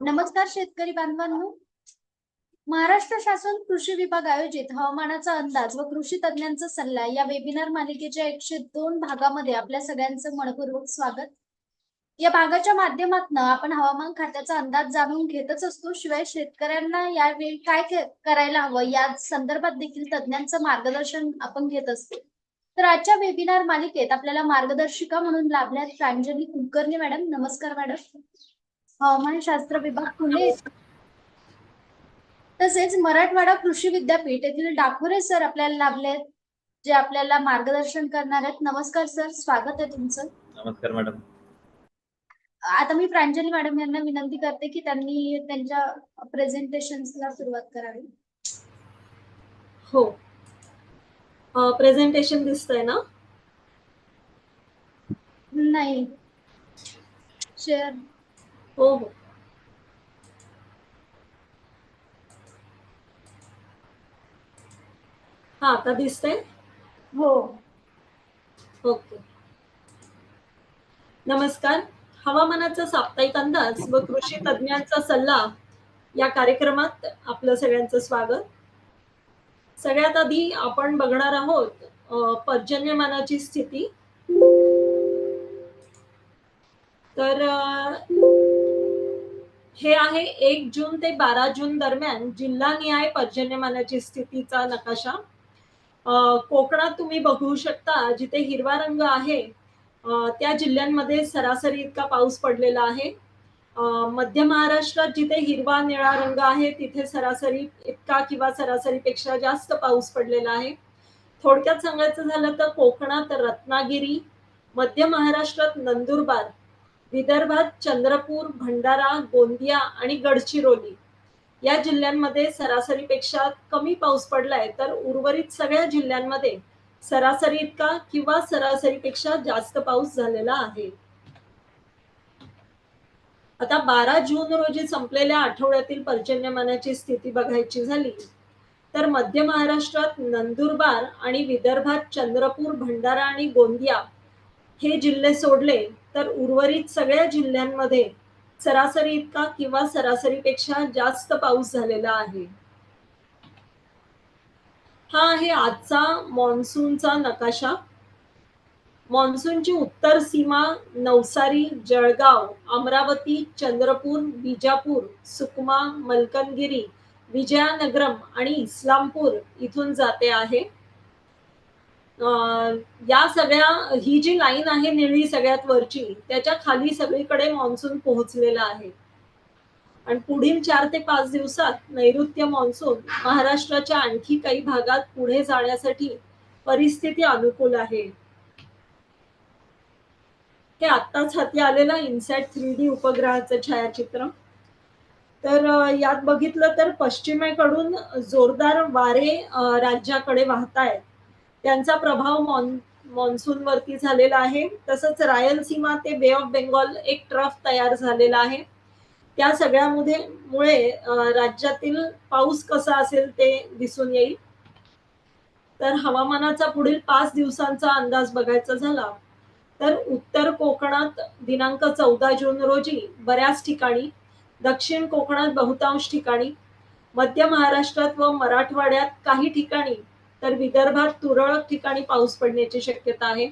नमस्कार शेतकरी बांधवांनो. महाराष्ट्र शासन कृषी विभाग आयोजित हवामानाचा अंदाज व कृषी तज्ञांचा सल्ला या वेबिनार मालिकेच्या एकशे दोन भागामध्ये आपल्या सगळ्यांचं मनपूर्वक स्वागत. या भागाच्या माध्यमातून आपण हवामान खात्याचा अंदाज जाणून घेतच असतो. शिवाय शेतकऱ्यांना यावेळी काय करायला हवं या संदर्भात देखील तज्ञांचं मार्गदर्शन आपण घेत असतो. तर आजच्या वेबिनार मालिकेत आपल्याला मार्गदर्शिका म्हणून लाभल्यात प्रांजली कुलकर्णी मॅडम. नमस्कार मॅडम. हवामानशास्त्र विभाग पुणे. तसेच मराठवाडा कृषी विद्यापीठ येथील डाकोरे सर आपल्याला लाभले आहेत, जे आपल्याला मार्गदर्शन करणार आहेत. नमस्कार सर स्वागत आहे तुमचं. नमस्कार मॅडम. आता मी प्रांजली मॅडम यांना विनंती करते की त्यांनी त्यांच्या प्रेझेंटेशनला सुरुवात करावी. हो. प्रेझेंटेशन दिसतंय ना? नाही. शेअर. हो हो. हा आता दिसतंय? हो. ओके. नमस्कार. हवामानाचा साप्ताहिक अंदाज व कृषी तज्ज्ञांचा सल्ला या कार्यक्रमात आपलं सगळ्यांचं स्वागत. सगळ्यात आधी आपण बघणार आहोत पर्जन्यमानाची स्थिती. तर हे आहे एक जून ते बारा जून दरम्यान जिल्हानिहाय पर्जन्यमानाची स्थितीचा नकाशा. कोकणात तुम्ही बघू शकता जिथे हिरवा रंग आहे त्या जिल्ह्यांमध्ये सरासरी इतका पाऊस पडलेला आहे. मध्य महाराष्ट्रात जिथे हिरवा निळा रंग आहे तिथे सरासरी इतका किंवा सरासरीपेक्षा जास्त पाऊस पडलेला आहे. थोडक्यात सांगायचं झालं तर कोकणात रत्नागिरी मध्य महाराष्ट्रात नंदुरबार विदर्भात चंद्रपूर भंडारा गोंदिया आणि गडचिरोली या जिल्ह्यांमध्ये सरासरीपेक्षा कमी पाऊस पडलाय. तर उर्वरित सगळ्या जिल्ह्यांमध्ये सरासरी इतका किंवा सरासरीपेक्षा जास्त पाऊस झालेला आहे. आता बारा जून रोजी संपलेल्या आठवड्यातील पर्जन्यमानाची स्थिती बघायची झाली तर मध्य महाराष्ट्रात नंदुरबार आणि विदर्भात चंद्रपूर भंडारा आणि गोंदिया हे जिल्हे सोडले तर उर्वरित सगळ्या जिल्ह्यांमध्ये सरासरी इतका किंवा सरासरीपेक्षा जास्त पाऊस झालेला आहे. हा आहे आजचा मान्सूनचा नकाशा. मान्सूनची उत्तर सीमा नवसारी जळगाव अमरावती चंद्रपूर बिजापूर सुकमा मलकनगिरी विजयानगरम आणि इस्लामपूर इथून जाते आहे. या सगळ्या ही जी लाईन आहे निळी सगळ्यात वरची त्याच्याखाली सगळीकडे मान्सून पोहोचलेला आहे. आणि पुढील चार ते पाच दिवसात नैऋत्य मान्सून महाराष्ट्राच्या आणखी काही भागात पुढे जाण्यासाठी परिस्थिती अनुकूल आहे. हे आत्ताच हाती आलेलं इन्सॅट थ्री डी उपग्रहाचं छायाचित्र. तर यात बघितलं तर पश्चिमेकडून जोरदार वारे राज्याकडे वाहत आहेत त्यांचा प्रभाव मॉन मान्सून वरती झालेला आहे. तसंच रायलसीमा ते बे ऑफ बेंगॉल एक ट्रफ तयार झालेला आहे. त्या सगळ्यामध्ये मुळे राज्यातील पाऊस कसा असेल ते दिसून येईल. तर हवामानाचा पुढील पाच दिवसांचा अंदाज बघायचा झाला तर उत्तर कोकणात दिनांक चौदा जून रोजी बऱ्याच ठिकाणी दक्षिण कोकणात बहुतांश ठिकाणी मध्य महाराष्ट्रात व मराठवाड्यात काही ठिकाणी तर विदर्भात तुरळक ठिकाणी पाऊस पडण्याची शक्यता आहे.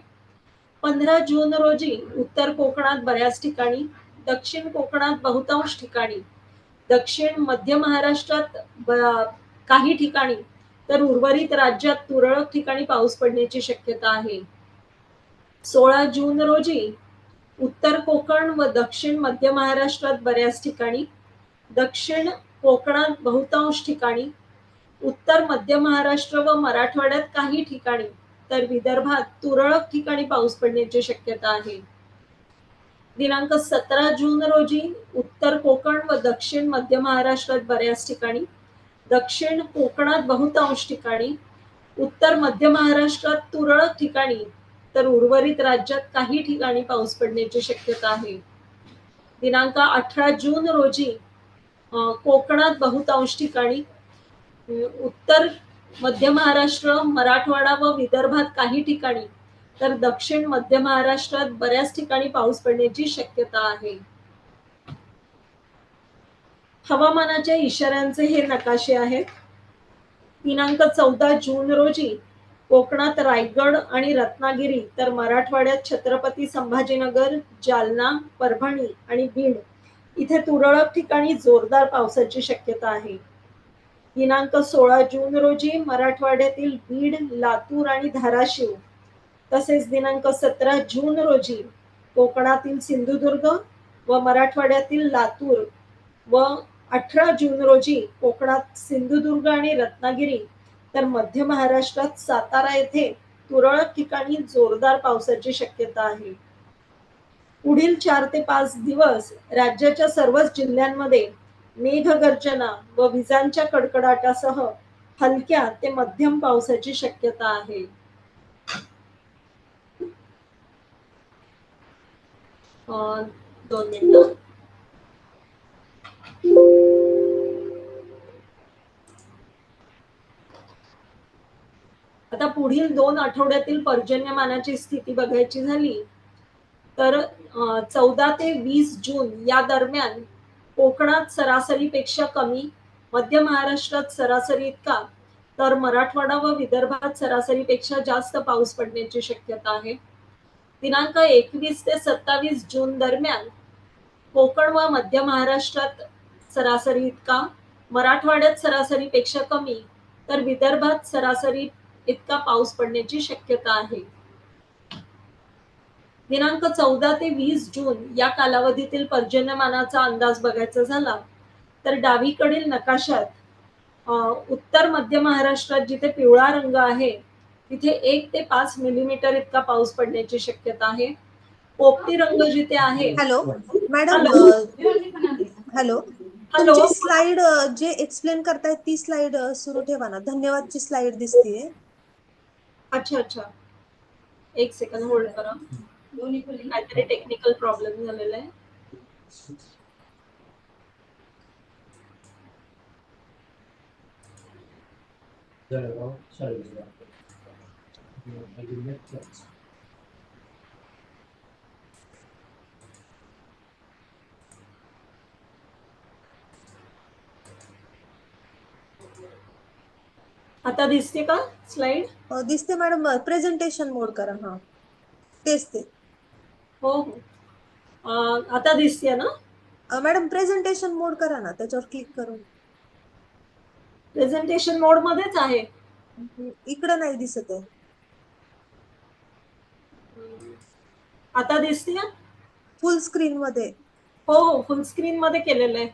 पंधरा जून रोजी उत्तर कोकणात बऱ्याच ठिकाणी दक्षिण कोकणात बहुतांश ठिकाणी दक्षिण मध्य महाराष्ट्रात काही ठिकाणी तर उर्वरित राज्यात तुरळक ठिकाणी पाऊस पडण्याची शक्यता आहे. सोळा जून रोजी उत्तर कोकण व दक्षिण मध्य महाराष्ट्रात बऱ्याच ठिकाणी दक्षिण कोकणात बहुतांश ठिकाणी उत्तर मध्य महाराष्ट्र व मराठवाड्यात काही ठिकाणी तर विदर्भात तुरळक ठिकाणी पाऊस पडण्याची शक्यता आहे. दिनांक सतरा जून रोजी उत्तर कोकण व दक्षिण मध्य महाराष्ट्रात बऱ्याच ठिकाणी दक्षिण कोकणात बहुतांश ठिकाणी उत्तर मध्य महाराष्ट्रात तुरळक ठिकाणी तर उर्वरित राज्यात काही ठिकाणी पाऊस पडण्याची शक्यता आहे. दिनांक अठरा जून रोजी कोकणात बहुतांश ठिकाणी उत्तर मध्य महाराष्ट्र मराठवाडा व विदर्भात काही ठिकाणी तर दक्षिण मध्य महाराष्ट्रात बऱ्याच ठिकाणी पाऊस पडण्याची शक्यता आहे. हवामानाच्या इशाऱ्यांचे हे नकाशे आहेत. दिनांक चौदा जून रोजी कोकणात रायगड आणि रत्नागिरी तर मराठवाड्यात छत्रपती संभाजीनगर जालना परभणी आणि बीड इथे तुरळक ठिकाणी जोरदार पावसाची शक्यता आहे. दिनांक सोळा जून रोजी मराठवाड्यातील बीड लातूर आणि धाराशिव तसेच दिनांक सतरा जून रोजी कोकणातील सिंधुदुर्ग व मराठवाड्यातील लातूर व अठरा जून रोजी कोकणात सिंधुदुर्ग आणि रत्नागिरी तर मध्य महाराष्ट्रात सातारा येथे तुरळक ठिकाणी जोरदार पावसाची शक्यता आहे. पुढील चार ते पाच दिवस राज्याच्या सर्वच जिल्ह्यांमध्ये मेघगर्जना व विजांच्या कडकडाटासह हलक्या ते मध्यम पावसाची शक्यता आहे. दोन मिनिट. आता पुढील दोन आठवड्यातील पर्जन्यमानाची स्थिती बघायची झाली तर चौदा ते वीस जून या दरम्यान कोकणात सरासरीपेक्षा कमी मध्य महाराष्ट्रात सरासरी इतका तर मराठवाडा व विदर्भात सरासरीपेक्षा जास्त पाऊस पडण्याची शक्यता आहे. दिनांक एकवीस ते सत्तावीस जून दरम्यान कोकण व मध्य महाराष्ट्रात सरासरी इतका मराठवाड्यात सरासरीपेक्षा कमी तर विदर्भात सरासरी इतका पाऊस पडण्याची शक्यता आहे. दिनांक चौदा ते वीस जून या कालावधीतील पर्जन्यमानाचा अंदाज बघायचा झाला तर डावीकडील नकाशात उत्तर मध्य महाराष्ट्रात जिथे पिवळा रंग आहे तिथे एक ते पाच मिलीमीटर इतका पाऊस पडण्याची शक्यता आहे. पोपटी रंग जिथे आहे hello madam hello. Hello. Slide जे एक्सप्लेन करतायत ती स्लाइड सुरू ठेवा ना. धन्यवादची स्लाइड दिसतीये. अच्छा अच्छा. एक सेकंड होल्ड करा. काहीतरी टेक्निकल प्रॉब्लेम झालेला आहे. जळगाव शाळेला आता दिसते का स्लाइड दिसते मॅडम प्रेझेंटेशन मोड करा हा. तेच ते. हो. हो आता दिसते ना? मॅडम प्रेझेंटेशन मोड करा ना त्याच्यावर क्लिक करून. प्रेझेंटेशन मोड मध्येच आहे. इकडं नाही दिसत आहे. आता दिसते फुल स्क्रीन मध्ये. हो हो फुल स्क्रीन मध्ये केलेलं आहे.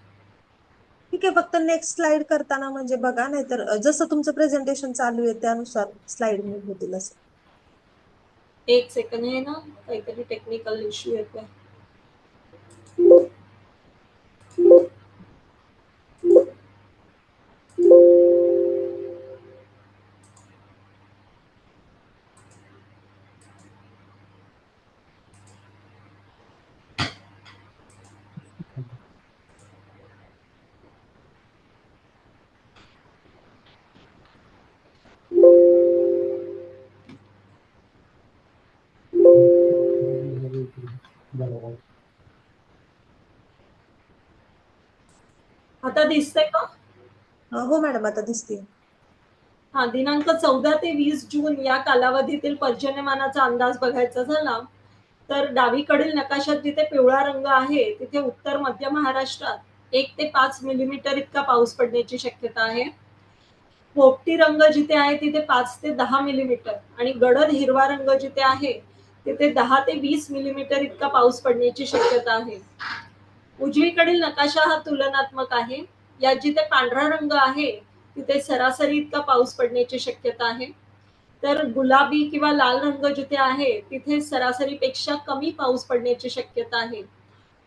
ठीक आहे फक्त नेक्स्ट स्लाइड करताना म्हणजे बघा नाहीतर जसं तुमचं प्रेझेंटेशन चालू आहे त्यानुसार स्लाइड होतील असं. एक सेकंड आहे ना काहीतरी टेक्निकल इश्यू येतोय जळगाव आता दिसतंय का? हो मॅडम आता दिसते हा दिनांक चौदा ते वीस जून या कालावधीतील पर्जन्यमानाचा अंदाज बघायचा झाला तर डावीकडील नकाशात जिथे पिवळा रंग आहे तिथे उत्तर मध्य महाराष्ट्रात एक ते पाच मिलीमीटर इतका पाऊस पडण्याची शक्यता आहे. पोपटी रंग जिथे आहे तिथे पाच ते दहा मिलीमीटर आणि गडद हिरवा रंग जिथे आहे तिथे दहा ते वीस मिलीमीटर इतका पाऊस पडण्याची शक्यता आहे. उजवीकडील नकाशा हा तुलनात्मक आहे. यात जिथे पांढरा रंग आहे तिथे सरासरी इतका पाऊस पडण्याची शक्यता आहे. तर गुलाबी किंवा लाल रंग जिथे आहे तिथे सरासरीपेक्षा कमी पाऊस पडण्याची शक्यता आहे.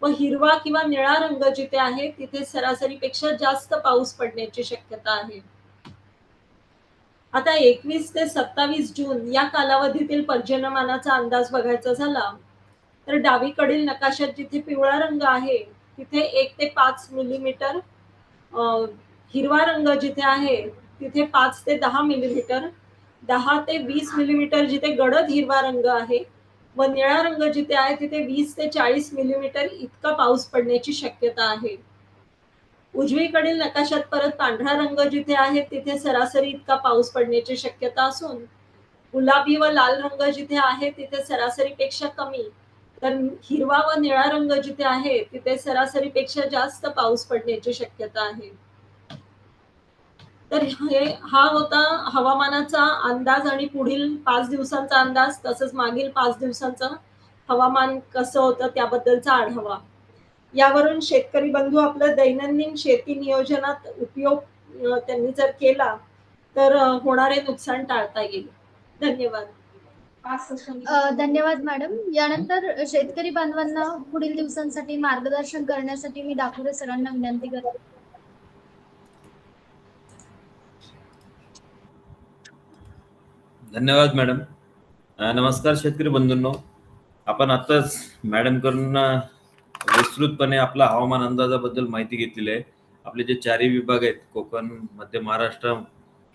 व हिरवा किंवा निळा रंग जिथे आहे तिथे सरासरीपेक्षा जास्त पाऊस पडण्याची शक्यता आहे. आता एकवीस ते सत्तावीस जून या कालावधीतील पर्जन्यमानाचा अंदाज बघायचा झाला तर डावीकडील नकाशात जिथे पिवळा रंग आहे तिथे एक ते पाच मिलीमीटर हिरवा रंग जिथे आहे तिथे पाच ते दहा मिलीमीटर दहा ते वीस मिलीमीटर जिथे गडद हिरवा रंग आहे व निळा रंग जिथे आहे तिथे वीस ते चाळीस मिलीमीटर इतका पाऊस पडण्याची शक्यता आहे. उजवीकडील नकाशात परत पांढरा रंग जिथे आहे तिथे सरासरी इतका पाऊस पडण्याची शक्यता असून गुलाबी व लाल रंग जिथे आहे तिथे सरासरीपेक्षा कमी. तर हिरवा व निळा रंग जिथे आहे तिथे सरासरीपेक्षा जास्त पाऊस पडण्याची शक्यता आहे. तर हे हा होता हवामानाचा अंदाज आणि पुढील पाच दिवसांचा अंदाज तसंच मागील पाच दिवसांचा हवामान कसं होतं त्याबद्दलचा आढावा. यावरून शेतकरी बंधू आपलं दैनंदिन शेती नियोजनात उपयोग त्यांनी जर केला तर होणारे नुकसान टाळता येईल. धन्यवाद. धन्यवाद मॅडम. यानंतर शेतकरी बांधवांना पुढील दिवसांसाठी मार्गदर्शन करण्यासाठी मी डाकुरे सरांना विनंती करते. धन्यवाद मॅडम. नमस्कार शेतकरी बंधूंनो. आपण आताच मॅडमकडून विस्तृतपणे आपला हवामान अंदाजाबद्दल माहिती घेतलेली आहे. आपले जे चारही विभाग आहेत कोकण मध्य महाराष्ट्र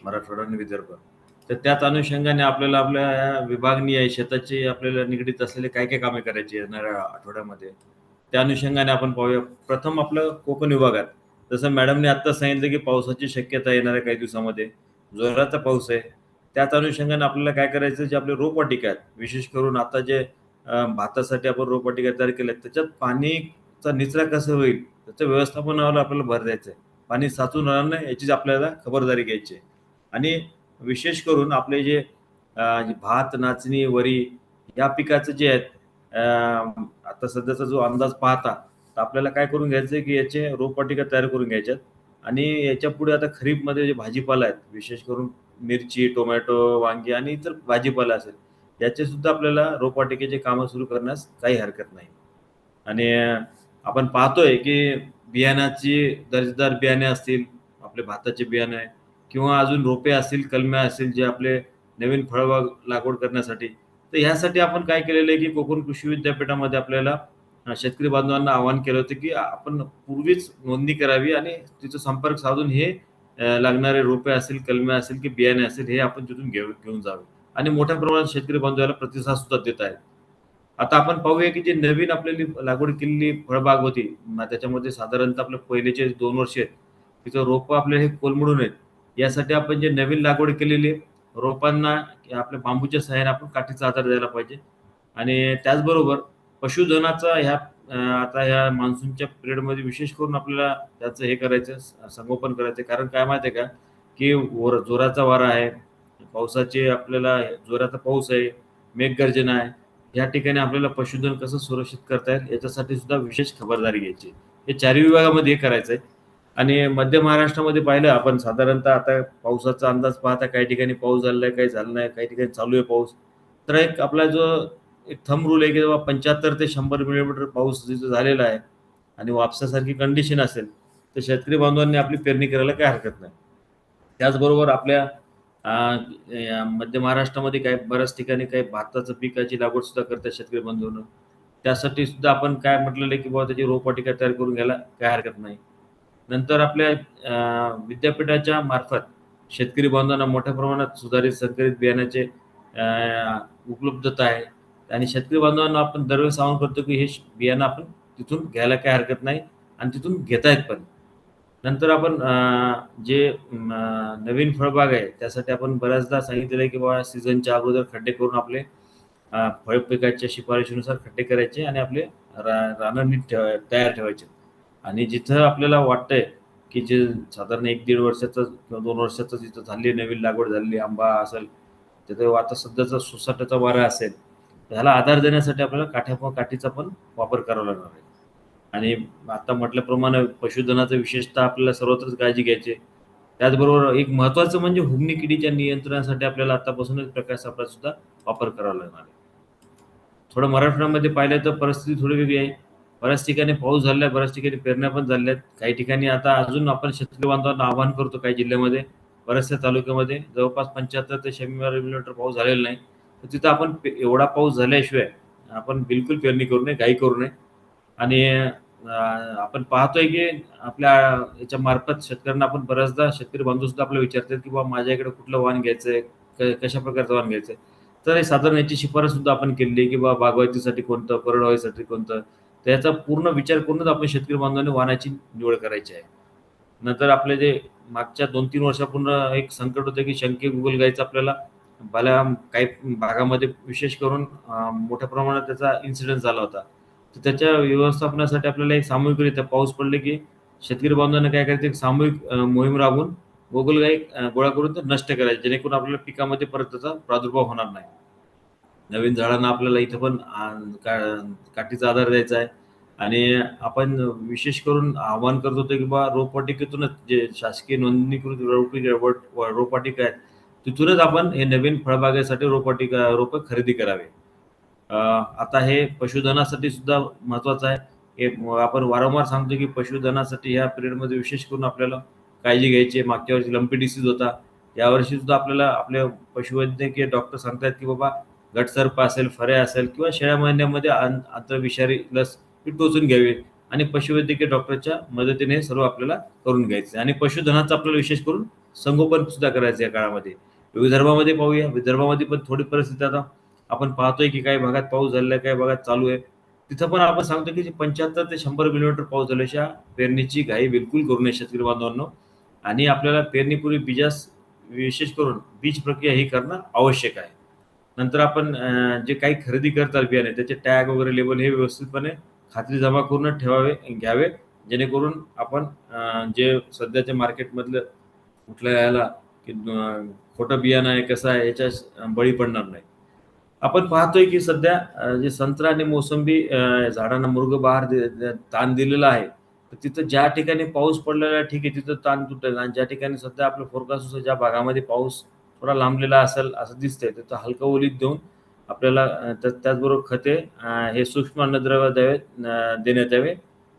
मराठवाडा आणि विदर्भ. तर त्याच अनुषंगाने आपल्याला आपल्या विभागनी आहे शेताची आपल्याला निगडीत असलेले काय काय कामे करायची येणाऱ्या आठवड्यामध्ये? त्या अनुषंगाने आपण पाहूया. प्रथम आपलं कोकण विभागात जसं मॅडमने आत्ता सांगितलं की पावसाची शक्यता येणाऱ्या काही दिवसामध्ये. जोराचा पाऊस आहे. त्याच अनुषंगाने आपल्याला काय करायचं जे आपले रोपवाटिका आहेत विशेष करून आता जे भातासाठी आपण रोपवाटिका तयार केल्या त्याच्यात पाणीचा निचरा कसं होईल? त्याचं व्यवस्थापनावर आपल्याला भर द्यायचं आहे पाणी साचून राहणार नाही याचीच आपल्याला खबरदारी घ्यायची आहे. आणि विशेष करून आपले जे भात नाचणी वरी या पिकाचं जे आहेत आता सध्याचा जो अंदाज पाहता तर आपल्याला काय करून घ्यायचं आहे की याचे रोपवाटिका तयार करून घ्यायच्यात. आणि याच्यापुढे आता खरीपमध्ये जे भाजीपाला आहेत विशेष करून मिरची टोमॅटो वांगी आणि इतर भाजीपाला असेल याचे सुद्धा आपल्याला रोपवाटिकेचे कामं सुरू करण्यास काही हरकत नाही. आणि आपण पाहतोय की बियाण्याची दर्जेदार बियाणे असतील आपले भाताचे बियाणे किंवा अजून रोपे असतील कलम्या असतील जे आपले नवीन फळबाग लागवड करण्यासाठी तर ह्यासाठी आपण काय केलेलं आहे की कोकण कृषी विद्यापीठामध्ये आपल्याला शेतकरी बांधवांना आवाहन केलं होतं की आपण पूर्वीच नोंदणी करावी आणि तिचा संपर्क साधून हे लागणारे रोपे असतील कलमे असतील की बियाणे असेल हे आपण तिथून घेऊ घेऊन जावे. आणि मोठ्या प्रमाणात शेतकरी बांधवाला प्रतिसाद सुद्धा देत आहेत. आता आपण पाहूया की जे नवीन आपल्याली लागवड केलेली फळबाग होती त्याच्यामध्ये साधारणतः आपले पहिलेचे दोन वर्ष आहेत. तिथं रोपं आपले हे कोलमडून आहेत. यासाठी आपण जे नवीन लागवड केलेली रोपांना आपल्या बांबूच्या सहाय्याने आपण काठीचा आधार द्यायला पाहिजे. आणि त्याचबरोबर पशुधनाचा ह्या आता ह्या मान्सूनच्या पिरियडमध्ये विशेष करून आपल्याला त्याचं हे करायचं संगोपन करायचं कारण काय माहिती आहे का? की वर जोराचा वारा आहे. पावसाचे आपल्याला जोराचा पाऊस आहे मेघगर्जना आहे या ठिकाणी आपल्याला पशुधन कसं सुरक्षित करता येईल याच्यासाठी सुद्धा विशेष खबरदारी घ्यायची. हे चारही विभागामध्ये हे करायचं आहे आणि मध्य महाराष्ट्रामध्ये पाहिलं आपण साधारणतः आता पावसाचा अंदाज पाहता काही ठिकाणी पाऊस झालेला आहे काही झालं नाही काही ठिकाणी चालू आहे पाऊस. तर एक आपला जो एक थंब रूल आहे की बाबा पंच्याहत्तर ते शंभर मिलीमीटर पाऊस जिथं झालेला आहे आणि वापसासारखी कंडिशन असेल तर शेतकरी बांधवांनी आपली पेरणी करायला काही हरकत नाही. त्याचबरोबर आपल्या मध्य महाराष्ट्रामध्ये काही बऱ्याच ठिकाणी काही भाताचं पिकाची लागवड सुद्धा करतात शेतकरी बंधून. त्यासाठी सुद्धा आपण काय म्हटलेलं आहे की बाबा त्याची रोपवाटिका तयार करून घ्यायला काय हरकत नाही. नंतर आपल्या विद्यापीठाच्या मार्फत शेतकरी बांधवांना मोठ्या प्रमाणात सुधारित संकरित बियाण्याचे उपलब्धता आहे. आणि शेतकरी बांधवांना आपण दरवेळेस सांगून करतो की हे बियाणं आपण तिथून घ्यायला काही हरकत नाही आणि तिथून घेता येत पण. नंतर आपण जे नवीन फळबाग आहे त्यासाठी आपण बऱ्याचदा सांगितलेलं आहे की बाबा सीझनच्या अगोदर खड्डे करून आपले फळ पिकाच्या शिफारशीनुसार खड्डे करायचे आणि आपले रा रानं नीट ठेवा तयार ठेवायचे. आणि जिथं आपल्याला वाटतंय की जे साधारण एक दीड वर्षाचं किंवा दोन वर्षाचं जिथं झाली नवीन लागवड झालेली आंबा असेल तिथं आता सध्याचा सुसाट्याचा वारा असेल ह्याला आधार देण्यासाठी आपल्याला काठ्या काठीचा पण वापर करावा लागणार आहे. आणि आता म्हटल्याप्रमाणे पशुधनाचं विशेषतः आपल्याला सर्वत्रच काळजी घ्यायची. त्याचबरोबर एक महत्त्वाचं म्हणजे हुमणी किडीच्या नियंत्रणासाठी आपल्याला आतापासूनच प्रकाश सापळा सुद्धा वापर करावा लागणार आहे. थोडं मराठवाड्यामध्ये पाहिलं तर परिस्थिती थोडी वेगळी आहे. बऱ्याच ठिकाणी पाऊस झाला आहे बऱ्याच ठिकाणी पेरण्या पण झाल्या आहेत. काही ठिकाणी आता अजून आपण शेतकरी बांधवांना आवाहन करतो काही जिल्ह्यामध्ये. बऱ्याचशा तालुक्यामध्ये जवळपास पंच्याहत्तर ते शंभर मिलीमीटर पाऊस झालेला नाही. तर तिथं आपण एवढा पाऊस झाल्याशिवाय आपण बिलकुल पेरणी करू नये घाई करू नये. आणि आपण पाहतोय की आपल्या याच्या मार्फत शेतकऱ्यांना आपण बऱ्याचदा शेतकरी बांधव सुद्धा आपल्याला विचारतात की बाबा माझ्याकडे कुठलं वाहन घ्यायचंय? क- कशा प्रकारचं वाहन घ्यायचंय? तर हे साधारण याची शिफारस सुद्धा आपण केली की बाबा बागवायतीसाठी कोणतं परडवाईसाठी कोणतं? त्याचा पूर्ण विचार करूनच आपण शेतकरी बांधवांनी वाहनाची निवड करायची आहे. नंतर आपले जे मागच्या दोन तीन वर्षापूर्ण एक संकट होतं की शंके गुगल गायचं आपल्याला भल्या काही भागामध्ये विशेष करून मोठ्या प्रमाणात त्याचा इन्सिडेंट झाला होता. तर त्याच्या व्यवस्थापनासाठी आपल्याला एक सामूहिकरित्या पाऊस पडले की शेतकरी बांधवांना काय करायचं? एक सामूहिक मोहीम राबवून गोगलगाई गोळा करून ते नष्ट करायचे जेणेकरून आपल्याला पिकामध्ये परत त्याचा प्रादुर्भाव होणार नाही. नवीन झाडांना आपल्याला इथं पण का- काठीचा आधार द्यायचा आहे. आणि आपण विशेष करून आवाहन करत होतो की बा रोपवाटिकेतूनच जे शासकीय नोंदणीकृत रोपवाटिका आहेत तिथूनच आपण हे नवीन फळबागेसाठी रोपवाटिका रोपं खरेदी करावे. आता हे पशुधनासाठी सुद्धा महत्वाचं आहे. हे आपण वारंवार सांगतो की पशुधनासाठी ह्या पिरियडमध्ये विशेष करून आपल्याला काळजी घ्यायची आहे. मागच्या वर्षी लंपी डिसीज होता. यावर्षी सुद्धा आपल्याला आपले पशुवैद्यकीय डॉक्टर सांगतात की बाबा गटसर्प असेल फरे असेल किंवा शेळ्या महिन्यामध्ये आंतरविषारी लस ही टोचून घ्यावी आणि पशुवैद्यकीय डॉक्टरच्या मदतीने हे सर्व आपल्याला करून घ्यायचं आणि पशुधनाचं आपल्याला विशेष करून संगोपन सुद्धा करायचं या काळामध्ये. विदर्भामध्ये पाहूया. विदर्भामध्ये पण थोडी परिस्थिती आता आपण पाहतोय की काही भागात पाऊस झालेला आहे काही भागात चालू आहे. तिथं पण आपण सांगतो की पंच्याहत्तर ते शंभर मिलीमीटर पाऊस झाल्याच्या पेरणीची घाई बिलकुल करू नये शेतकरी बांधवांनो. आणि आपल्याला पेरणीपूर्वी बीजास विशेष करून बीज प्रक्रिया ही करणं आवश्यक आहे. नंतर आपण जे काही खरेदी करतात बियाणे त्याचे टॅग वगैरे लेबल हे व्यवस्थितपणे खात्री जमा करून ठेवावे घ्यावे. जेणेकरून आपण जे सध्याच्या मार्केटमधलं कुठल्या याला की खोटं बियाणं आहे कसं आहे याच्या बळी पडणार नाही. आपण पाहतोय की सध्या जे संत्रा आणि मोसंबी झाडांना मृग बहार दे- ताण दिलेला आहे. तर तिथं ज्या ठिकाणी पाऊस पडलेला ठीक आहे तिथं ताण तुटेल आणि ज्या ठिकाणी सध्या आपलं फोरकास्ट ज्या भागामध्ये पाऊस थोडा लांबलेला असेल असं दिसतंय तिथं हलकं ओलीत देऊन आपल्याला त्याचबरोबर खते हे सूक्ष्म अन्नद्रव्य द्यावे देण्यात यावे.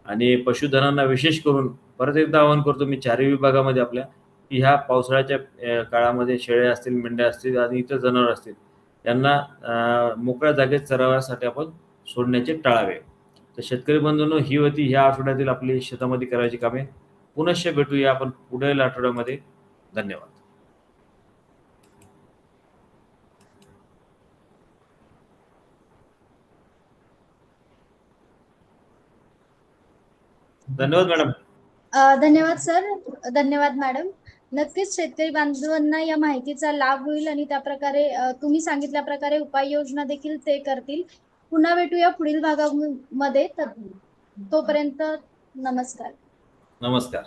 आणि पशुधनांना विशेष करून परत एकदा आवाहन करतो मी चारही विभागामध्ये आपल्या की ह्या पावसाळ्याच्या काळामध्ये शेळ्या असतील मेंढ्या असतील आणि इतर जनावर असतील त्यांना मोकळ्या जागेत चराव्यासाठी आपण सोडण्याचे टाळावे. तर शेतकरी बंधूंनो ही होती ह्या आठवड्यातील आपली शेतामध्ये करायची कामे. पुनश्च भेटूया आपण पुढील आठवड्यामध्ये. धन्यवाद. धन्यवाद मॅडम. धन्यवाद सर. धन्यवाद मॅडम. नक्कीच शेतकरी बांधवांना या माहितीचा लाभ होईल आणि त्या प्रकारे तुम्ही सांगितल्या प्रकारे उपाययोजना देखील ते करतील. पुन्हा भेटूया पुढील भागामध्ये. तोपर्यंत नमस्कार. नमस्कार.